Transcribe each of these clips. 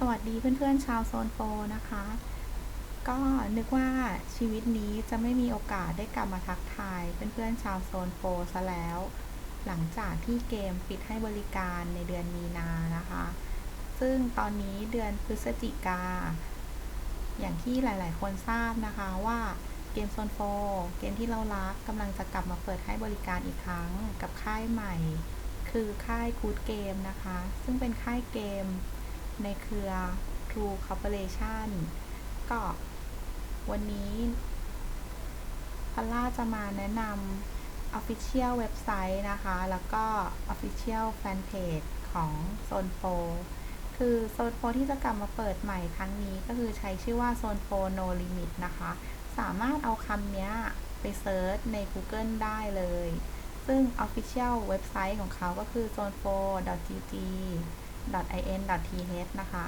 สวัสดีเพื่อนๆชาวโซนโฟนะคะ ก็นึกว่าชีวิตนี้จะไม่มีโอกาสได้กลับมาทักทายเพื่อนๆชาวโซนโฟซะแล้ว หลังจากที่เกมปิดให้บริการในเดือนมีนานะคะ ซึ่งตอนนี้เดือนพฤศจิกา อย่างที่หลายๆ คนทราบนะคะว่าเกมโซนโฟเกมที่เรารักกำลังจะกลับมาเปิดให้บริการอีกครั้งกับค่ายใหม่ คือค่าย Good Game นะคะ ซึ่งเป็นค่ายเกม ในเครือ True Corporation ก็วันนี้พอลล่าจะมาแนะนำ Official เว็บไซต์นะคะ แล้วก็ Official Fanpage ของ Zone 4คือ Zone 4ที่จะกลับมาเปิดใหม่ครั้งนี้ก็คือใช้ชื่อว่า Zone 4 No Limit นะคะ สามารถเอาคำนี้ไปเซิร์ชใน Google ได้เลย ซึ่ง Official เว็บไซต์ของเขาก็คือ zone4.gg in.th นะคะ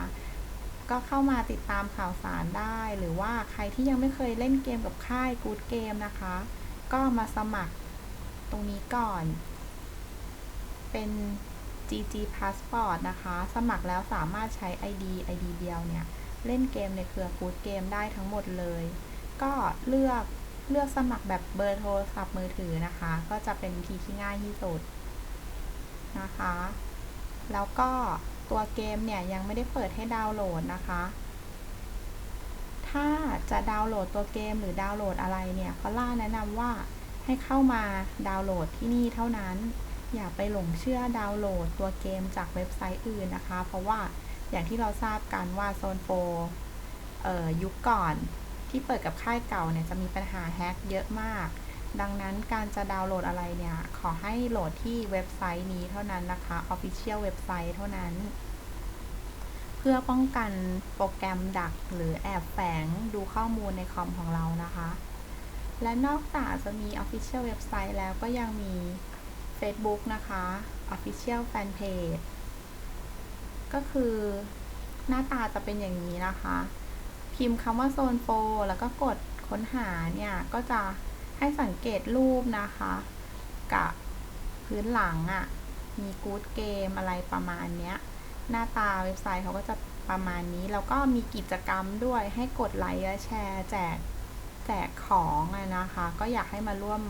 ก็เข้ามาติดตามข่าวสารได้ หรือว่าใครที่ยังไม่เคยเล่นเกมกับค่าย Good Game นะคะ ก็มาสมัครตรงนี้ก่อน เป็น GG Passport นะคะ สมัครแล้วสามารถใช้ ID ID เดียวเนี่ย เล่นเกมในเครือ Good Game ได้ทั้งหมดเลย ก็เลือกเลือกสมัครแบบเบอร์โทรศัพท์มือถือนะคะ ก็จะเป็นวิธีที่ง่ายที่สุดนะคะ แล้วก็ตัวเกมเนี่ยยังไม่ได้เปิดให้ดาวน์โหลดนะคะ ถ้าจะดาวน์โหลดตัวเกมหรือดาวน์โหลดอะไรเนี่ยพอล่าแนะนำว่าให้เข้ามาดาวน์โหลดที่นี่เท่านั้น อย่าไปหลงเชื่อดาวน์โหลดตัวเกมจากเว็บไซต์อื่นนะคะ เพราะว่าอย่างที่เราทราบกันว่าโซนโฟยุคก่อนที่เปิดกับค่ายเก่าเนี่ยจะมีปัญหาแฮกเยอะมาก ดังนั้นการจะดาวน์โหลดอะไรเนี่ย ขอให้โหลดที่เว็บไซต์นี้เท่านั้นนะคะ Official เว็บไซต์เท่านั้น เพื่อป้องกันโปรแกรมดักหรือแอบแฝงดูข้อมูลในคอมของเรานะคะ และนอกจากจะมี Official เว็บไซต์แล้วก็ยังมี Facebook นะคะ Official Fanpage ก็คือหน้าตาจะเป็นอย่างนี้นะคะ พิมพ์คำว่าโซนโฟแล้วก็กดค้นหาเนี่ย ก็จะ ให้สังเกตรูปนะคะ กับพื้นหลังอะ่ะ มีกู๊ดเกมอะไรประมาณเนี้ย หน้าตาเว็บไซต์เขาก็จะประมาณนี้ แล้วก็มีกิจกรรมด้วยให้กดไลค์และแชร์แจกแจกของอะนะคะ ก็อยากให้มาร่วม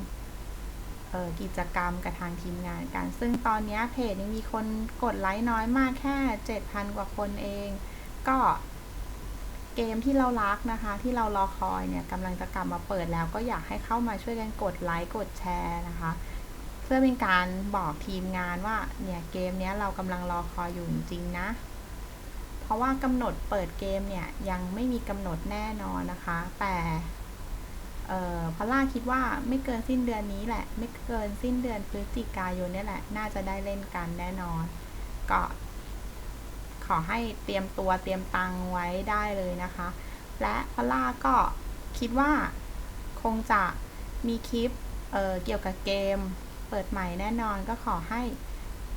กิจกรรมกับทางทีมงานกัน ซึ่งตอนนี้เพจยังมีคนกดไลค์น้อยมากแค่ 7,000 กว่าคนเอง ก็ เกมที่เรารักนะคะ ที่เรารอคอยเนี่ยกำลังจะกลับมาเปิดแล้วก็อยากให้เข้ามาช่วยกันกดไลค์กดแชร์นะคะ เพื่อเป็นการบอกทีมงานว่าเนี่ยเกมนี้เรากำลังรอคอยอยู่จริงนะ เพราะว่ากำหนดเปิดเกมเนี่ยยังไม่มีกำหนดแน่นอนนะคะ แต่เอ่อพล่าคิดว่าไม่เกินสิ้นเดือนนี้แหละ ไม่เกินสิ้นเดือนพฤศจิกายนนี่แหละ น่าจะได้เล่นกันแน่นอน ก็ ขอให้เตรียมตัวเตรียมตังไว้ได้เลยนะคะ และพอล่าก็คิดว่าคงจะมีคลิปเเกี่ยวกับเกม เปิดใหม่แน่นอนก็ขอให้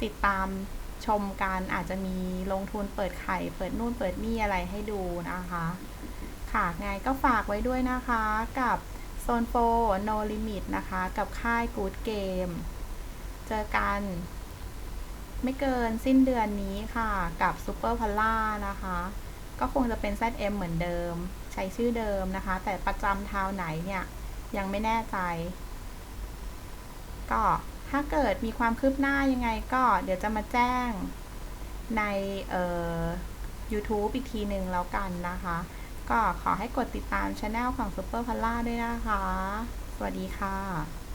ติดตามชมกันอาจจะมีลงทุนเปิดไข่ เปิดนู่นเปิดนี่อะไรให้ดูนะคะ ค่ะไงก็ฝากไว้ด้วยนะคะกับโซนโฟ No Limit นะคะ กับค่าย Good Game เจอกัน ไม่เกินสิ้นเดือนนี้ค่ะกับ Super p a l a นะคะ ก็คงจะเป็น ZM เหมือนเดิม ใช้ชื่อเดิมนะคะ แต่ประจำทาวไหนเนี่ย ยังไม่แน่ใจ ก็ถ้าเกิดมีความคืบหน้ายังไงก็เดี๋ยวจะมาแจ้งในเอ่อ YouTube อีกทีหนึ่งแล้วกันนะคะ ก็ขอให้กดติดตามช anel ของ Super p a l a ด้วยนะคะ สวัสดีค่ะ